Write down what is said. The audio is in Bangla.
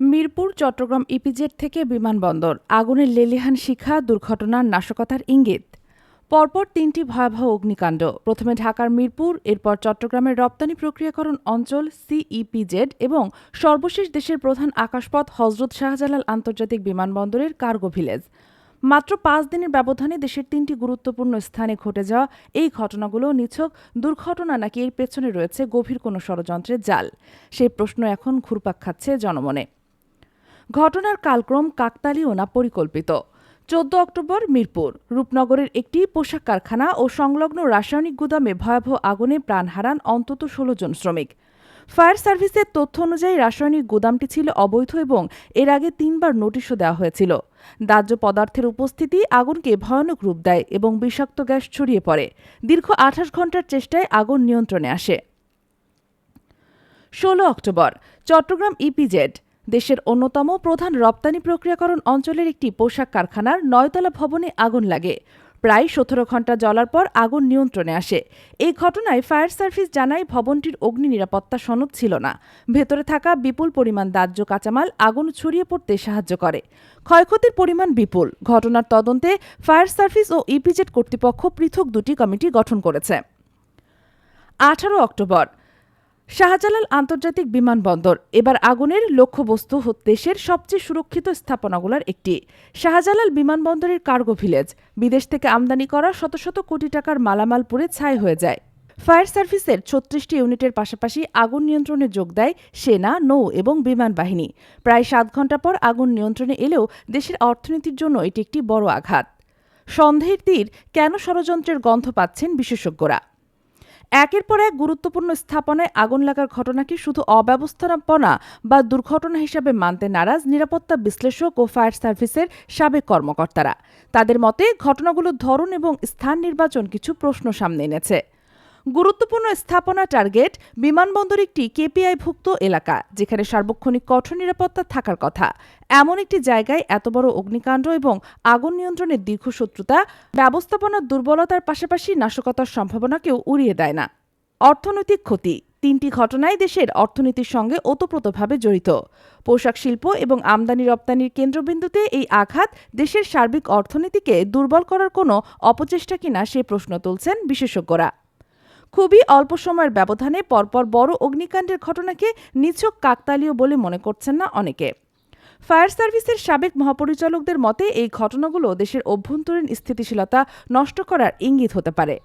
মিরপুর, চট্টগ্রাম ইপিজেড থেকে বিমানবন্দর। আগুনের লেলিহান শিখা, দুর্ঘটনার নাশকতার ইঙ্গিত। পরপর তিনটি ভয়াবহ অগ্নিকাণ্ড। প্রথমে ঢাকার মিরপুর, এরপর চট্টগ্রামের রপ্তানি প্রক্রিয়াকরণ অঞ্চল সিইপিজেড এবং সর্বশেষ দেশের প্রধান আকাশপথ হজরত শাহজালাল আন্তর্জাতিক বিমানবন্দরের কার্গো ভিলেজ। মাত্র পাঁচ দিনের ব্যবধানে দেশের তিনটি গুরুত্বপূর্ণ স্থানে ঘটে যাওয়া এই ঘটনাগুলো নিছক দুর্ঘটনা নাকি এর পেছনে রয়েছে গভীর কোনো ষড়যন্ত্রের জাল? সেই প্রশ্ন এখন ঘুরপাক খাচ্ছে জনমনে। ঘটনার কালক্রম কাকতালীয় না পরিকল্পিত। চোদ্দ অক্টোবর, মিরপুর। রূপনগরের একটি পোশাক কারখানা ও সংলগ্ন রাসায়নিক গুদামে ভয়াবহ আগুনে প্রাণ হারান অন্তত ষোলো জন শ্রমিক। ফায়ার সার্ভিসের তথ্য অনুযায়ী রাসায়নিক গুদামটি ছিল অবৈধ এবং এর আগে তিনবার নোটিশও দেওয়া হয়েছিল। দাহ্য পদার্থের উপস্থিতি আগুনকে ভয়ানক রূপ দেয় এবং বিষাক্ত গ্যাস ছড়িয়ে পড়ে। দীর্ঘ আঠাশ ঘণ্টার চেষ্টায় আগুন নিয়ন্ত্রণে আসে। ষোলো অক্টোবর, চট্টগ্রাম ইপিজেড। দেশের অন্যতম প্রধান রপ্তানি প্রক্রিয়াকরণ অঞ্চলের একটি পোশাক কারখানার নয়তলা ভবনে আগুন লাগে। প্রায় সতেরো ঘণ্টা জ্বলার পর আগুন নিয়ন্ত্রণে আসে। এই ঘটনায় ফায়ার সার্ভিস জানায় ভবনটির অগ্নি নিরাপত্তা সনদ ছিল না। ভেতরে থাকা বিপুল পরিমাণ দাহ্য কাঁচামাল আগুন ছড়িয়ে পড়তে সাহায্য করে। ক্ষয়ক্ষতির পরিমাণ বিপুল। ঘটনার তদন্তে ফায়ার সার্ভিস ও ইপিজেড কর্তৃপক্ষ পৃথক দুটি কমিটি গঠন করেছে। আঠারো অক্টোবর শাহজালাল আন্তর্জাতিক বিমানবন্দর, এবার আগুনের লক্ষ্যবস্তু দেশের সবচেয়ে সুরক্ষিত স্থাপনাগুলোর একটি। শাহজালাল বিমানবন্দরের কার্গো ভিলেজ, বিদেশ থেকে আমদানি করা শত শত কোটি টাকার মালামাল পুড়ে ছাই হয়ে যায়। ফায়ার সার্ভিসের ছত্রিশটি ইউনিটের পাশাপাশি আগুন নিয়ন্ত্রণে যোগ দেয় সেনা, নৌ এবং বিমান বাহিনী। প্রায় সাত ঘণ্টা পর আগুন নিয়ন্ত্রণে এলেও দেশের অর্থনীতির জন্য এটি একটি বড় আঘাত। সন্দেহের তীর, কেন ষড়যন্ত্রের গন্ধ পাচ্ছেন বিশেষজ্ঞরা? একের পর এক গুরুত্বপূর্ণ স্থাপনায় আগুন লাগার ঘটনাকে শুধু অব্যবস্থাপনা বা দুর্ঘটনা হিসাবে মানতে নারাজ নিরাপত্তা বিশ্লেষক ও ফায়ার সার্ভিসের সাবেক কর্মকর্তারা। তাদের মতে, ঘটনাগুলোর ধরন এবং স্থান নির্বাচন কিছু প্রশ্ন সামনে এনেছে। গুরুত্বপূর্ণ স্থাপনা টার্গেট বিমানবন্দর একটি কেপিআইভুক্ত এলাকা, যেখানে সার্বক্ষণিক কঠোর নিরাপত্তা থাকার কথা। এমন একটি জায়গায় এত বড় অগ্নিকাণ্ড এবং আগুন নিয়ন্ত্রণের দীর্ঘশত্রুতা ব্যবস্থাপনার দুর্বলতার পাশাপাশি নাশকতার সম্ভাবনাকেও উড়িয়ে দেয় না। অর্থনৈতিক ক্ষতি, তিনটি ঘটনাই দেশের অর্থনীতির সঙ্গে ওতপ্রোতভাবে জড়িত। পোশাক শিল্প এবং আমদানি রপ্তানির কেন্দ্রবিন্দুতে এই আঘাত দেশের সার্বিক অর্থনীতিকে দুর্বল করার কোনো অপচেষ্টা কিনা সে প্রশ্ন তুলছেন বিশেষজ্ঞরা। খুবই অল্প সময়ের ব্যবধানে পরপর বড় অগ্নিকাণ্ডের ঘটনাকে নিছক কাকতালীয় বলে মনে করছেন না অনেকে। ফায়ার সার্ভিসের সাবেক মহাপরিচালকদের মতে, এই ঘটনাগুলো দেশের অভ্যন্তরীণ স্থিতিশীলতা নষ্ট করার ইঙ্গিত হতে পারে।